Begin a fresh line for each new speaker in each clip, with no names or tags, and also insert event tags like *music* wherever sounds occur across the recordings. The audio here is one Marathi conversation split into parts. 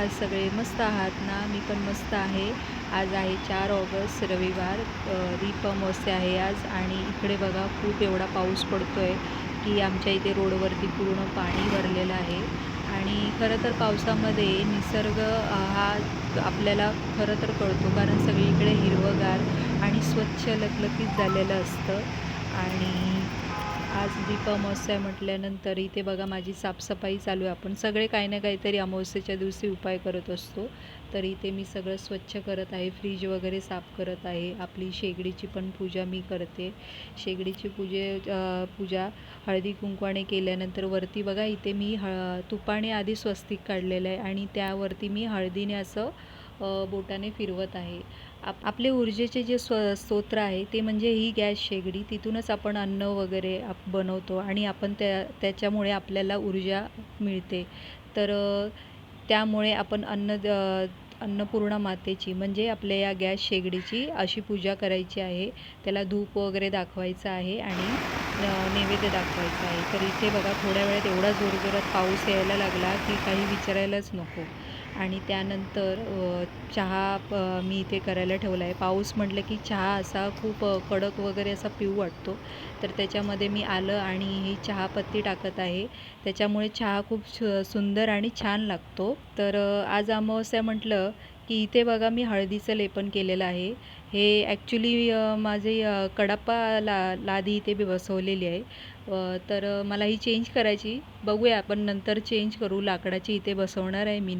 मस्त आहात ना? मी पण मस्त आहे. आज आहे चार ऑगस्ट रविवार. अ, दीप अमावस्या आहे आज आणि इकडे बघा खूप एवढा पाऊस पडतो आहे की आमच्या इथे रोडवरती पूर्ण पाणी भरलेलं आहे. आणि खरं तर पावसामध्ये निसर्ग हा आपल्याला खरं तर कळतो कारण सगळीकडे हिरवंगार आणि स्वच्छ लकलकीत झालेलं असतं. आणि आज दीप अमावस्या म्हटल्यानंतर इथे बघा माझी साफसफाई चालू आहे. आपण सगळे काही ना काहीतरी अमावस्येच्या दिवशी उपाय करत असतो. तर इथे मी सगळं स्वच्छ करत आहे. फ्रीज वगैरे साफ करत आहे. आपली शेगडीची पण पूजा मी करते. शेगडीची पूजे पूजा हळदी कुंकवाने केल्यानंतर वरती बघा इथे मी हळ तुपाने आधी स्वस्तिक काढलेलं आहे आणि त्यावरती मी हळदीने असं बोटाने फिरवत आहे. आप आपले ऊर्जेचे जे स्व स्तोत्र आहे ते म्हणजे ही गॅस शेगडी. तिथूनच आपण अन्न वगैरे आप बनवतो आणि आपण त्या त्याच्यामुळे आपल्याला ऊर्जा मिळते. तर त्यामुळे आपण अन्न अन्नपूर्णा मातेची म्हणजे आपल्या या गॅस शेगडीची अशी पूजा करायची आहे. त्याला धूप वगैरे दाखवायचं आहे आणि नैवेद्य दाखवायचा आहे. तर इथे बघा थोड्या वेळात एवढा जोरजोरात पाऊस यायला लागला की काही विचारायलाच नको. आणि त्यानंतर चहा प- मी इथे करायला ठेवला आहे. पाऊस म्हटलं की चहा असा खूप कडक वगैरे असा पिऊ वाटतो. तर त्याच्यामध्ये मी आलं आणि ही चहापत्ती टाकत आहे. त्याच्यामुळे चहा खूप सुंदर आणि छान लागतो. तर आज अमावस्या म्हटलं की इथे बघा मी हळदीचं लेपन केलेलं आहे. हे ॲक्च्युली माझे कडाप्पा ला लादी इथे बसवलेली आहे. तर मला ही चेंज करायची. बघूया आपण नंतर चेंज करू. लाकडाची इथे बसवणार आहे मी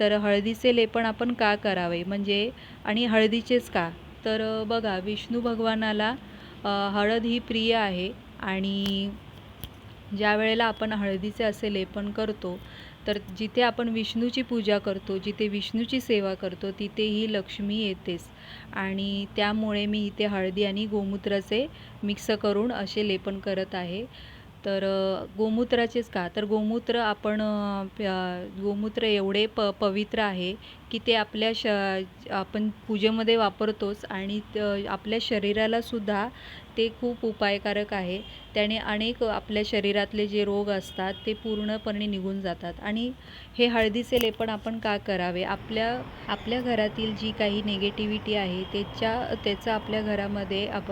तर हळदीचे लेपन आपण का करावे? म्हणजे आणि हळदीचेच का? तर बघा विष्णू भगवानाला हळद ही प्रिय आहे. आणि ज्या वेळेला आपण हळदीचे असे लेपन करतो तर जिथे आपण विष्णूची पूजा करतो जिथे विष्णूची सेवा करतो तिथे ही लक्ष्मी येतेच. आणि त्यामुळे मी इथे हळदी आणि गोमूत्राचे मिक्स करून असे लेपन करत आहे. तर गोमूत्राचेच का? तर गोमूत्र आपण गोमूत्र एवढे प पवित्र आहे की ते आपल्या श आपण पूजेमध्ये वापरतोच आणि आपल्या शरीरालासुद्धा ते खूप उपायकारक आहे. त्याने अनेक आपल्या शरीरातले जे रोग असतात ते पूर्णपणे निघून जातात. आणि हे हळदीचे लेपन आपण का करावे? आपल्या आपल्या घरातील जी काही निगेटिव्हिटी आहे त्याच्या त्याचा आपल्या घरामध्ये आप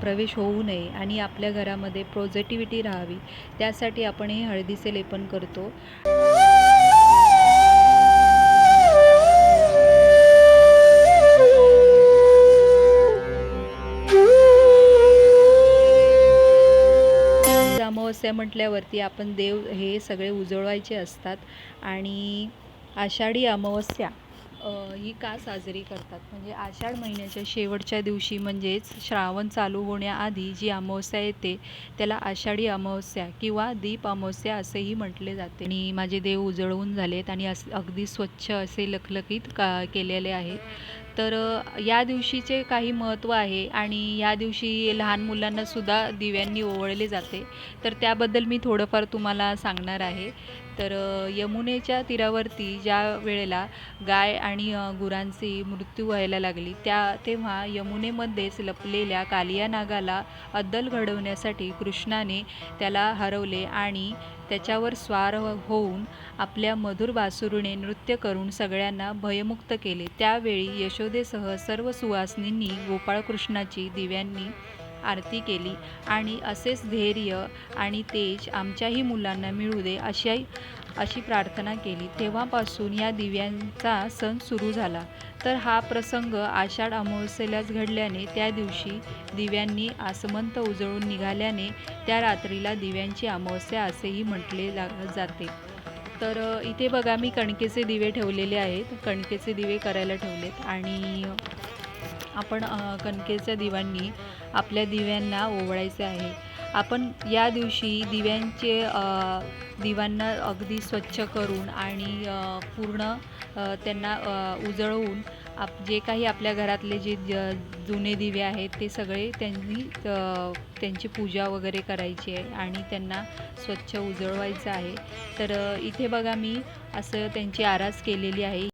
प्रवेश होऊ नये आणि आपल्या घरामध्ये पॉझिटिव्हिटी राहावी. त्यासाठी आपण हे हळदीचे लेपन करतो. अमावस्या म्हटल्यावरती आपण देव हे सगळे उजळवायचे असतात. आणि आषाढी अमावस्या ही का साजरी करतात? म्हणजे आषाढ महिन्याच्या शेवटच्या दिवशी म्हणजेच श्रावण चालू होण्याआधी जी अमावस्या येते त्याला आषाढी अमावस्या किंवा दीप अमावस्या असेही म्हटले जाते. आणि माझे देव उजळवून झालेत आणि अस अगदी स्वच्छ असे लखलखीत का केलेले आहेत. तर या दिवशीचे काही महत्त्व आहे आणि या दिवशी लहान मुलांनासुद्धा दिव्यांनी ओवळले जाते. तर त्याबद्दल मी थोडंफार तुम्हाला सांगणार आहे. तर यमुनेच्या तीरावरती ज्या वेळेला गाय आणि गुरांची मृत्यू व्हायला लागली त्या तेव्हा यमुनेमध्येच लपलेल्या कालिया नागाला अद्दल घडवण्यासाठी कृष्णाने त्याला हरवले आणि त्याच्यावर स्वार हो, होऊन आपल्या मधुर बासुरीने नृत्य करून सगळ्यांना भयमुक्त केले. त्यावेळी यशोदेसह सर्व सुवासिनींनी गोपाळकृष्णाची दिव्यांनी आरती केली. आणि असेच धैर्य आणि तेज आमच्याही मुलांना मिळू दे अशाही अशी प्रार्थना केली. तेव्हापासून या दिव्यांचा सण सुरू झाला. तर हा प्रसंग आषाढ अमावस्येलाच घडल्याने त्या दिवशी दिव्यांनी आसमंत उजळून निघाल्याने त्या रात्रीला दिव्यांची अमावस्या असेही म्हटले जाते. तर इथे बघा मी कणकेचे दिवे ठेवलेले आहेत. कणकेचे दिवे करायला ठेवलेत. आणि आपण कणकेच्या दिवांनी आपल्या दिव्यांना ओवळायचे आहे. आपण या दिवशी दिव्यांचे दिवांना दिव्यांना अगदी स्वच्छ करून आणि पूर्ण त्यांना उजळवून आप जे काही आपल्या घरातले जे ज- जुने दिवे आहेत ते सगळे त्यांनी त्यांची पूजा वगैरे करायची आहे आणि त्यांना स्वच्छ उजळवायचं आहे. तर इथे बघा मी असं त्यांची आरास केलेली आहे.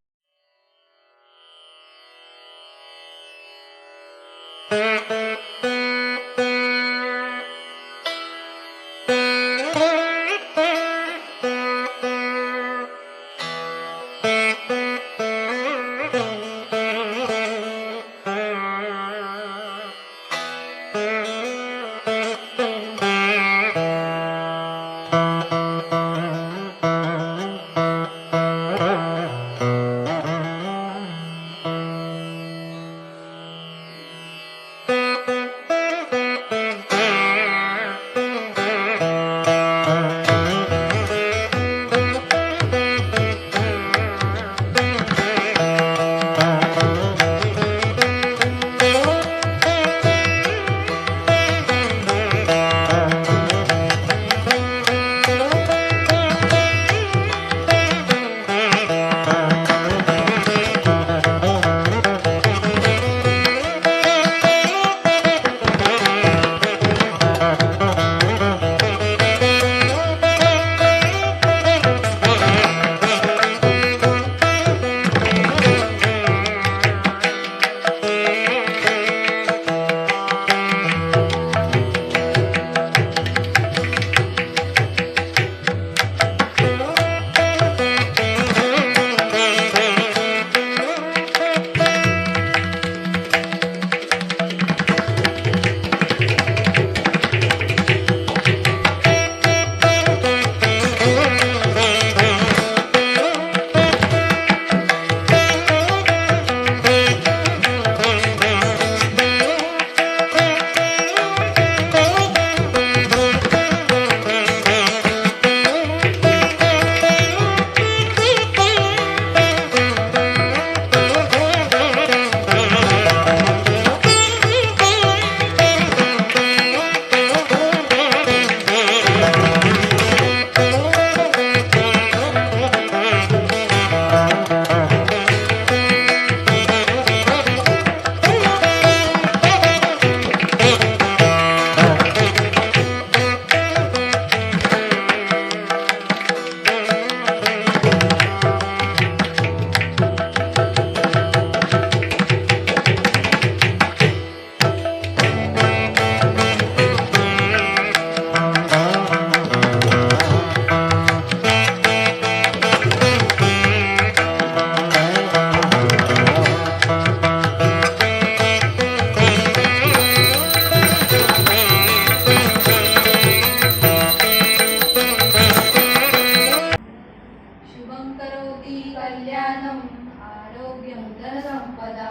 कल्याणम् आरोग्यं धनसम्पदा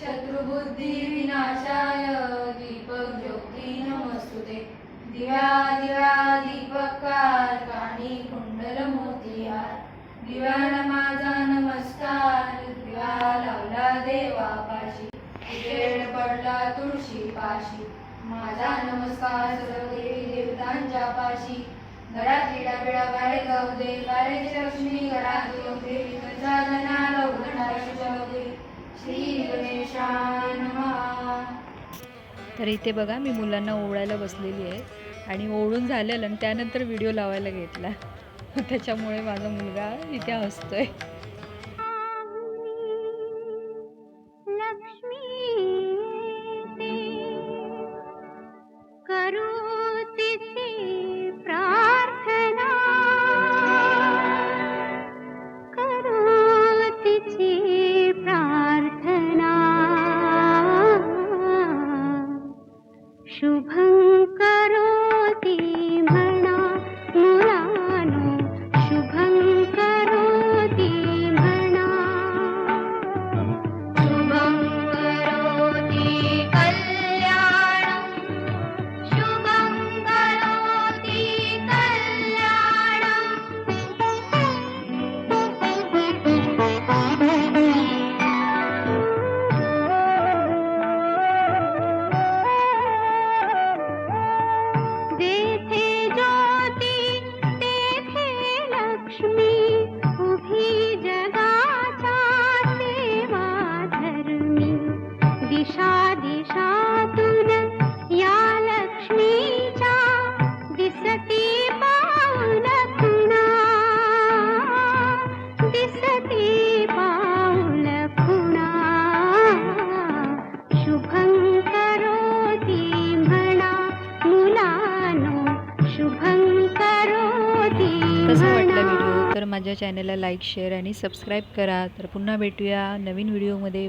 शत्रुबुद्धिविनाशाय दीपज्योति नमस्तु ते दिव्या दिव्या दीपकार काणी कुण्डलमोतिहार दिव्याला माझा नमस्कार। दिवा लावला देवा पाशी। वेळ पडला तुळशी पाशी। माझा नमस्कार सर्व देवी देवतांच्या पाशी। घरात लिडा बिडा बाहेर जाऊ दे बाहेरची लक्ष्मी घरात येऊ दे गजाननाला उघडणारा जाऊ दे श्री गणेशान
तर इथे बघा मी मुलांना ओवळायला बसलेली आहे आणि ओवळून झालेलं आणि त्यानंतर व्हिडिओ लावायला घेतला. *laughs* त्याच्यामुळे माझा मुलगा इथे हसतोय. चॅनलला लाईक शेअर आणि सबस्क्राईब करा. तर पुन्हा भेटूया नवीन व्हिडिओमध्ये